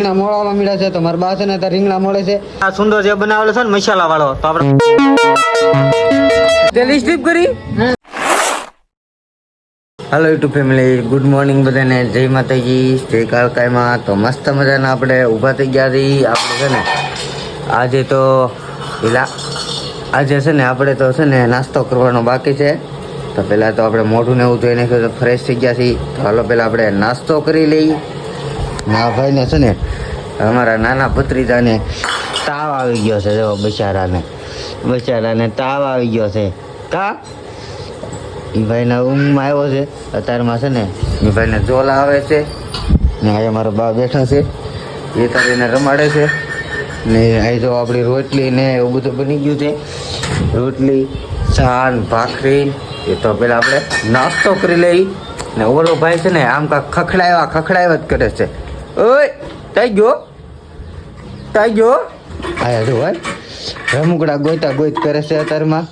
રીંગણા મોળામાં મળ્યા છે તો મારા બા છે ને ત્યાં રીંગણા મળે છે. આ સુંદર જે બનાવેલો છે ને મસાલા વાળો તો આપણે તેલી લિસ્ટ કરી? Hello YouTube family good morning બધાને. જય માતાજી જય કાળકાઈમાં તો મસ્ત મજાના આપણે ઊભા થઈ ગયા છીએ. આપણે છે ને આજે તો પેલા આજે છે ને આપણે તો છે ને નાસ્તો કરવાનો બાકી છે. તો પહેલાં તો આપણે મોઢું ને એવું ધોઈ નાખ્યું તો ફ્રેશ થઈ ગયા છીએ. તો હાલો પહેલાં આપણે નાસ્તો કરી લઈએ. ના ભાઈને છે ને, અમારા નાના ભત્રીજાને તાવ આવી ગયો છે, જો બિચારાને. બિચારાને તાવ આવી ગયો છે. કા? એ ભાઈના ઊંઘમાં આવ્યો છે. અત્યારમાં છે ને એ ભાઈને જોલ આવે છે. ને આજે મારો બા બેઠા છે. એ તારે એને રમાડે છે. ને અહીં જો આપણી રોટલી ને એવું બધું બની ગયું છે. રોટલી છાન ભાખરી, એ તો પેલા આપણે નાસ્તો કરી લઈ. ને ઓલો ભાઈ છે ને, આમ કાંક ખખડાવ્યા ખખડાવ્યા જ કરે છે. ઓય તઈ ગયો? તઈ ગયો? આયા જો ભાઈ રમકડા ગોતા ગોત કરે છે અત્યારમાં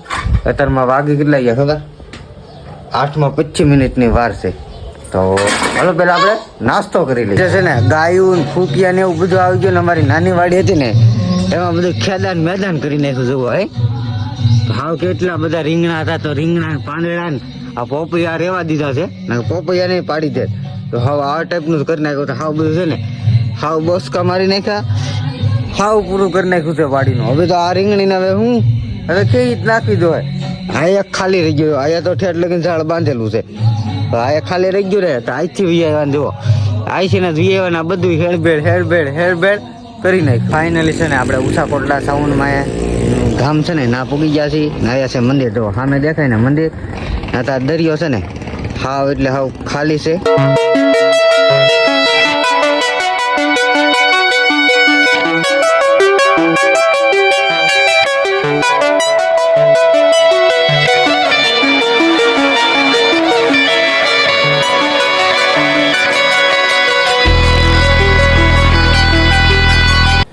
અત્યારમાં વાગે કેટલા ગયા ખબર? આઠમાં પચીસ મિનિટની વાર છે. તો હાલો પેલા આપણે નાસ્તો કરી લઈએ. છે ને ગાયું ફૂટિયા ને એવું બધું આવી ગયું ને અમારી નાની વાડી હતી ને એમાં બધું ખેદાન મેદાન કરી નાખ્યું જોવો હે? હાવ કેટલા બધા રીંગણા હતા તો રીંગણા પાંદડા ને આ પોપૈયા રેવા દીધા છે. ને પોપૈયા ને પાડી દે. તો હાવ આ ટાઈપનું કરી નાખ્યું તો હાવ બધું છે ને, હાવ બોસકા મારી નાખ્યા. હાવ પૂરું કરી નાખ્યું છે વાડીનું. હવે તો આ રીંગણીને હવે હું, હવે કેવી રીત નાખી દો અહીંયા ખાલી રહી ગયો. અહીંયા તો ઠેઠ લગીને ઝાડ બાંધેલું છે. તો અહીંયા ખાલી રહી ગયું રે તો આઈથી વિયાવાને જુઓ. અહીંથી ને વિયાવાના બધું હેરબેડ હેરબેડ હેરબેડ કરી નાખ ફાઇનલી છે ને, આપણે ઉષાકોટલા સાઉન્ડમાં ગામ છે ને, ના પૂગી ગયા છીએ. ને અહીંયા છે મંદિર. જો સામે દેખાય ને મંદિર. તો આ દરિયો છે ને હાવ એટલે હાવ ખાલી છે.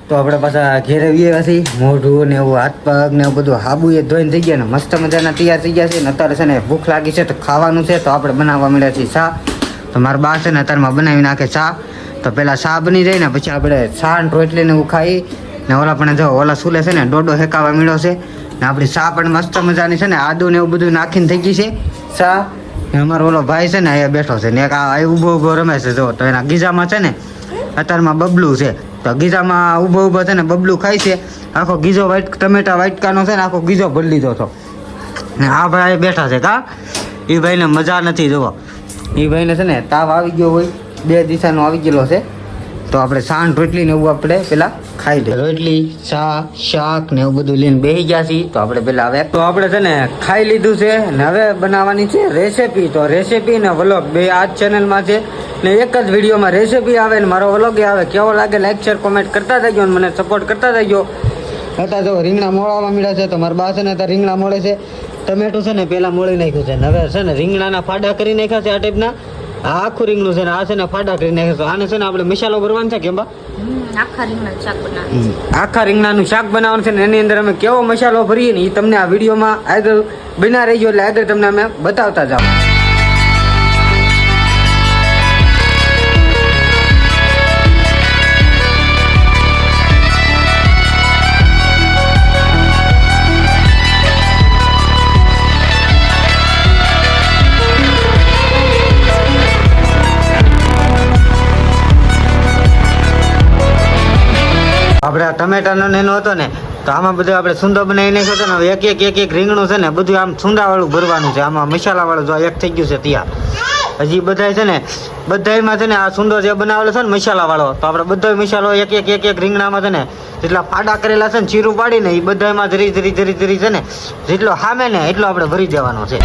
તો આપણે પાછા ઘેરે આવ્યા પછી મોઢું ને એવું હાથ પગ ને એવું બધું હાબુ એ ધોઈને થઈ ગયા ને મસ્ત મજાના તૈયાર થઈ ગયા છે ને અત્યારે છે ને ભૂખ લાગી છે તો ખાવાનું છે તો આપણે બનાવવા મળ્યા છીએ ચા. તો મારા બા છે ને અત્યારમાં બનાવી નાખે ચા. તો પહેલાં ચા બની જાય ને પછી આપણે ચા ને રોટલી ને એવું ખાઈ ને ઓલા પણ જો ઓલા સુલે છે ને ડોડો હેકાવા મળ્યો છે ને આપણી ચા પણ મસ્ત મજાની છે ને આદુ ને એવું બધું નાખીને થઈ ગઈ છે. ચા અમારો ઓલો ભાઈ છે ને અહીંયા બેઠો છે ને એક આ ઊભો ઊભો રમે છે જો તો એના ગીઝામાં છે ને અત્યારમાં બબલું છે. તો ગીઝામાં ઊભો ઊભો છે ને બબલું ખાય છે. આખો ગીઝો વાઈટ ટમેટા વાટકાનો છે ને આખો ગીઝો ભરી લીધો હતો. ને આ ભાઈ બેઠા છે કા? એ ભાઈને મજા નથી જોવો એ ભાઈને છે ને તાવ આવી ગયો હોય, બે દિશાનો આવી ગયેલો છે. તો આપણે સાંજ રોટલી ને એવું આપણે પેલા ખાઈ લઈએ. રોટલી, ચા, શાક ને એવું બધું લઈને બેસી ગયા છીએ. તો આપણે પેલા હવે તો આપણે છે ને ખાઈ લીધું છે ને હવે બનાવવાની છે રેસીપી. તો રેસીપી ને વ્લોગ બે આ ચેનલમાં છે. ને એક જ વિડીયોમાં રેસીપી આવે ને મારો વ્લોગ આવે. કેવો લાગે લાઈક શેર કોમેન્ટ કરતા થઈ ગયો મને સપોર્ટ કરતા થઈ ગયો હતા જો રીંગણા મોળામાં મળ્યા છે તો મારા બા છે ને ત્યાં રીંગણા મળે છે. ટમેટું છે ને પેલા મોળી નાખ્યું છે ને હવે છે ને રીંગણાના ફાડા કરી નાખ્યા છે આ ટાઈપના આ આખું રીંગણું છે ને આ છે ને ફાડા કરી નાખ્યા છે. આને છે ને આપણે મસાલો ભરવાનો છે કેમ બા? આખા રીંગણા શાક બનાવે છે. આખા રીંગણાનું શાક બનાવવાનું છે ને એની અંદર અમે કેવો મસાલો ભરીએ ને એ તમને આ વિડીયોમાં આગળ બના રહીજો એટલે આગળ તમને અમે બતાવતા જાઓ. આપણે ટમેટાનો નેનો હતો ને, તો આમાં બધું આપણે સુંદો બનાવી નાખ્યો છે ને એક એક એક એક રીંગણું છે ને, બધું આમ સુંદાવાળું ભરવાનું છે. આમાં મસાલાવાળું જો એક થઈ ગયું છે ત્યાં હજી બધાય છે ને, બધાયમાં છે ને આ સુંદર જે બનાવેલો છે ને મસાલાવાળો, તો આપણે બધો મસાલો એક એક એક એક રીંગણામાં છે ને, જેટલા પાડા કરેલા છે ને, ચીરું પાડીને એ બધામાં ધરી ધરી ધરી ધરી છે ને, જેટલો હામે ને એટલો આપણે ભરી દેવાનો છે.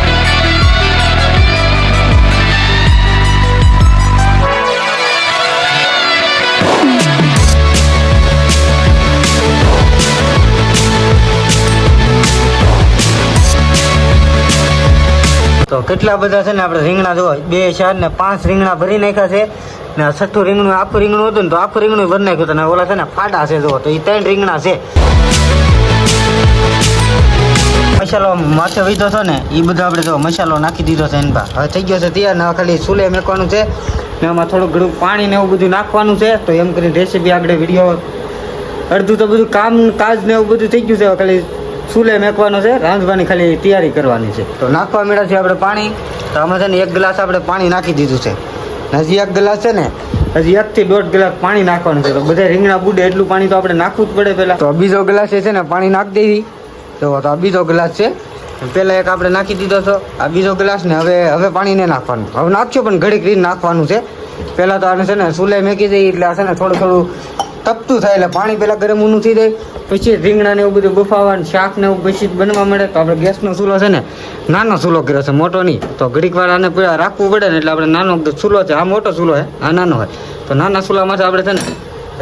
તો કેટલા બધા છે ને આપણે રીંગણા જો બે ચાર ને પાંચ રીંગણા ભરી નાખ્યા છે. ને છઠ્ઠું રીંગણું, આખું રીંગણું હતું ને તો આખું રીંગણું ભરી નાખ્યું હતું. ને ઓલા છે ને ફાટા છે જો તો એ ત્રણ રીંગણા છે. મસાલો માથે વીધો હતો ને એ બધો આપણે જો મસાલો નાખી દીધો છે એનપા હવે થઈ ગયો છે તૈયાર ને ખાલી ચૂલે મેકવાનું છે. ને એમાં થોડું ઘણું પાણી ને એવું બધું નાખવાનું છે. તો એમ કરીને રેસીપી આપણે વીડિયો અડધું તો બધું કામ, કાજ ને એવું બધું થઈ ગયું છે. ખાલી ચૂલે મેકવાનો છે રાંધવાની ખાલી તૈયારી કરવાની છે. તો નાખવા મેળા છે આપણે પાણી તો આમાં છે ને એક ગ્લાસ આપણે પાણી નાખી દીધું છે. હજી એક ગ્લાસ છે ને હજી એક થી દોઢ ગ્લાસ પાણી નાખવાનું છે તો બધા રીંગણા બુડે એટલું પાણી તો આપણે નાખવું જ પડે પહેલાં. તો બીજો ગ્લાસ છે ને પાણી નાખી દેવી. તો તો આ બીજો ગ્લાસ છે. પહેલાં એક આપણે નાખી દીધો હતો. આ બીજો ગ્લાસ ને હવે હવે પાણી ને નાખવાનું. હવે નાખજો પણ ઘડીક રીત નાખવાનું છે. પહેલાં તો આને છે ને સુલે મેકી દઈએ એટલે આ છે ને થોડું થોડું તપતું થાય એટલે પાણી પહેલાં ગરમ ઊનું થઈ જાય, પછી રીંગણા ને એવું બધું બફાવાનું શાક ને એવું પછી બનવા મળે. તો આપણે ગેસનો ચૂલો છે ને, નાનો ચૂલો કર્યો છે, મોટો નહીં. તો ઘડીક વાર આને રાખવું પડે ને એટલે આપણે નાનો ચૂલો છે. આ મોટો ચૂલો છે, આ નાનો હોય. તો નાના ચૂલામાં આપણે છે ને,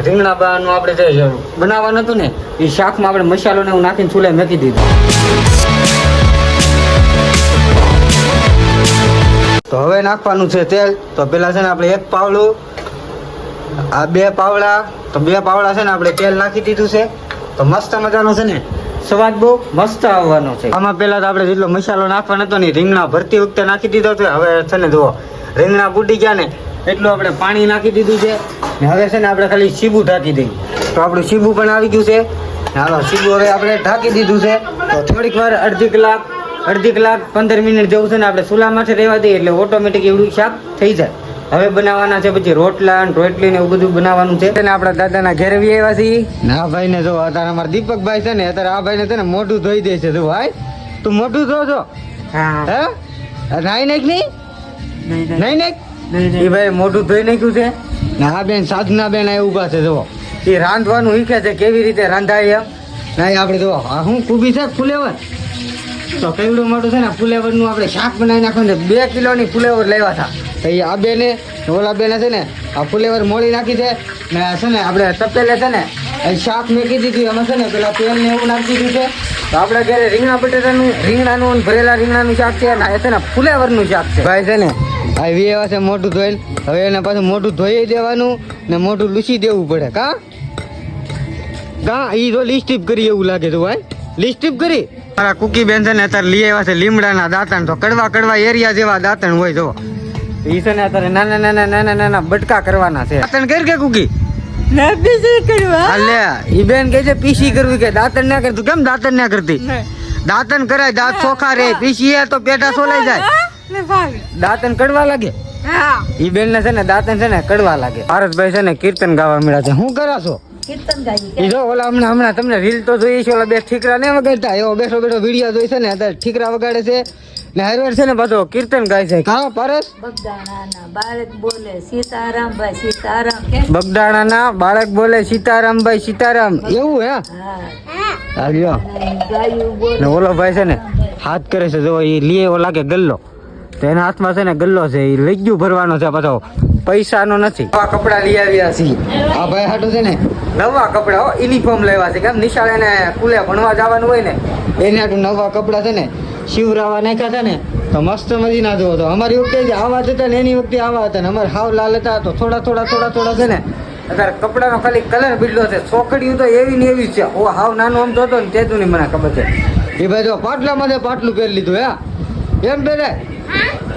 રીંગણા બાનું આપણે જે બનાવવાનું હતું ને, એ શાકમાં આપણે મસાલો ને એવું નાખીને ચૂલે મેકી દીધું. તો હવે નાખવાનું છે તેલ. તો પેલા છે ને આપણે એક પાવડું આ બે પાવડા, તો બે પાવડા છે ને આપણે તેલ નાખી દીધું છે. તો મસ્ત મજાનો છે ને સ્વાદ બહુ મસ્ત આવવાનો છે. આમાં પેલા તો આપણે જેટલો મસાલો નાખવાનો હતો ને રીંગણા ભરતી વખતે નાખી દીધો છે હવે છે ને જુઓ, રીંગણા બુડી ગયા ને એટલું આપણે પાણી નાખી દીધું છે. ને હવે છે ને આપણે ખાલી સીબું ઢાંકી દઈએ. તો આપણું સીબું પણ આવી ગયું છે. હાલો સીબું હવે આપણે ઢાંકી દીધું છે. તો થોડીક વાર અડધી કલાક અડધી કલાક, પંદર મિનિટ જેવું છે ને આપણે ચૂલામાંથી રહેવા દઈએ એટલે ઓટોમેટિક એવડું શાક થઈ જાય. હવે બનાવવાના છે પછી રોટલા ને રોટલી ને એવું બધું બનાવવાનું છે. અને આપણા દાદાના ઘેર વી આવ્યા છીએ. ના ભાઈ ને જો અત્યારે અમારા દીપકભાઈ છે ને અત્યારે આ ભાઈ ને છે ને મોઢું ધોઈ દે છે. જો ભાઈ તું મોઢું ધો છો હા. નાઈ નાખ નહીં નહીં નાખ? એ ભાઈ મોઢું ધોઈ નાખ્યું છે. ના આ બેન સાધના બેન એ ઊભા છે જુઓ. એ રાંધવાનું શીખે છે કેવી રીતે રાંધાય એમ. નહીં આપણે જુઓ આ હું કુબી છે ફુલેવર તો કેવડું મોટું છે ને ફુલેવરનું આપણે શાક બનાવી નાખવાનું ને, બે કિલોની ફુલેવર લેવા હતા. તો એ આ બેને, ઓલા બેને છે ને, આ ફુલેવર મોળી નાખી છે ને છે ને, આપણે તપેલે છે ને શાક મેકી દીધી. એમાં છે ને, પેલા તેલ ને એવું નાખી દીધું છે. તો આપણે ઘરે રીંગણા બટેટાનું, રીંગણાનું ભરેલા રીંગણાનું શાક છે ને એ છે ને, ફુલેવરનું શાક છે. ભાઈ છે ને આ વી એવા છે મોટું ધોઈ હવે એને પાછું મોઢું ધોઈ દેવાનું ને મોઢું લૂસી દેવું પડે. કા? કા? એ તો લિસ્ટીપ કરી એવું લાગે તો ભાઈ. લિસ્ટીપ કરી? મારા કુકી બેન છે ને અત્યારે લઈ આવ્યા છે લીમડાના દાંતણ. તો કડવા કડવા એરિયા જેવા દાંતણ હોય જો. ઈ છે ને અત્યારે નાના નાના નાના નાના બટકા કરવાના છે. દાંતણ કર કે કુકી? હા લે. બેન કહે છે પીસી કરવી કે દાંતણ ના કરતું. કેમ દાંતણ ના કરતી? દાંતણ કરાય દાંત ચોખા રે પીસી તો પેટા સોલાઈ જાય. દાંતણ કડવા લાગે? ઈ બેન ને છે ને દાંતણ છે ને કડવા લાગે. ભારતભાઈ છે ને કીર્તન ગાવા મળ્યા છે. હું કરા છો? કીર્તન ગાઈ જો ઓલા હમણાં હમણાં તમને રીલ તો જોઈ છે ઓલા બે ઠીકરા ને વગાડતા એવો બેઠો બેઠો વીડિયો જોઈ છે ને અત્યારે ઠીકરા વગાડે છે. ને હરવાર છે ને પાછો કીર્તન ગાય છે. કા પારસ બગદાણાના બાળક બોલે સીતારામ ભાઈ સીતારામ. કે બગદાણાના બાળક બોલે સીતારામભાઈ સીતારામ. એવું હે? હા. આવ્યો ને ઓલો ભાઈ છે ને હાથ કરે છે જો એ લીએ એવો લાગે ગલ્લો. તો એના હાથમાં છે ને ગલ્લો છે એ લઈ ગયું ભરવાનો છે પાછો પૈસાનો નથી. નવા કપડા લઈ આવ્યા છીએ. આ ભાઈ હાટો છે ને? નવા કપડા હો યુનિફોર્મ લેવા છે. કેમ નિશાળે ને સ્કૂલે ભણવા જવાનું હોય ને? એને હાટું નવા કપડા છે ને શિવરાવા નાખ્યા હતા ને તો મસ્ત મજી ના જોવો તો. અમારી વખતે જે આવા હતા ને એની વખતે આવા હતા ને. અમારે હાવ લાલ હતા તો થોડા થોડા થોડા થોડા છે ને. અત્યારે કપડાનો ખાલી કલર બદલ્યો છે. છોકરીઓ તો એવી ને એવી છે. ઓ હાવ નાનો આમ તો હતો ને તેતું નહીં મને ખબર છે. એ ભાઈ જો પાટલામાં પાટલું પહેરી લીધું હે? એમ પહેરે?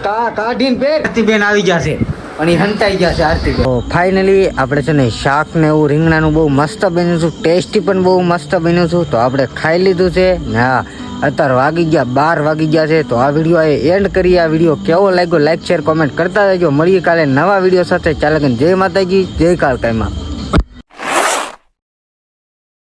કા કાઢીને પહેર. બેન આવી ગયા છે. અને એ ગયા છે આરતી ફાઇનલી આપણે છે ને શાક ને એવું રીંગણાનું બહુ મસ્ત બન્યું છું, ટેસ્ટી પણ બહુ મસ્ત બન્યું છું. તો આપણે ખાઈ લીધું છે. હા, અત્યારે વાગી ગયા, બાર વાગી ગયા છે. તો આ વીડિયો એ એન્ડ કરી આ વીડિયો કેવો લાગ્યો લાઈક શેર કોમેન્ટ કરતા રહેજો. મળીએ કાલે નવા વીડિયો સાથે. ચાલે જય માતાજી, જય કાળકાઈમાં.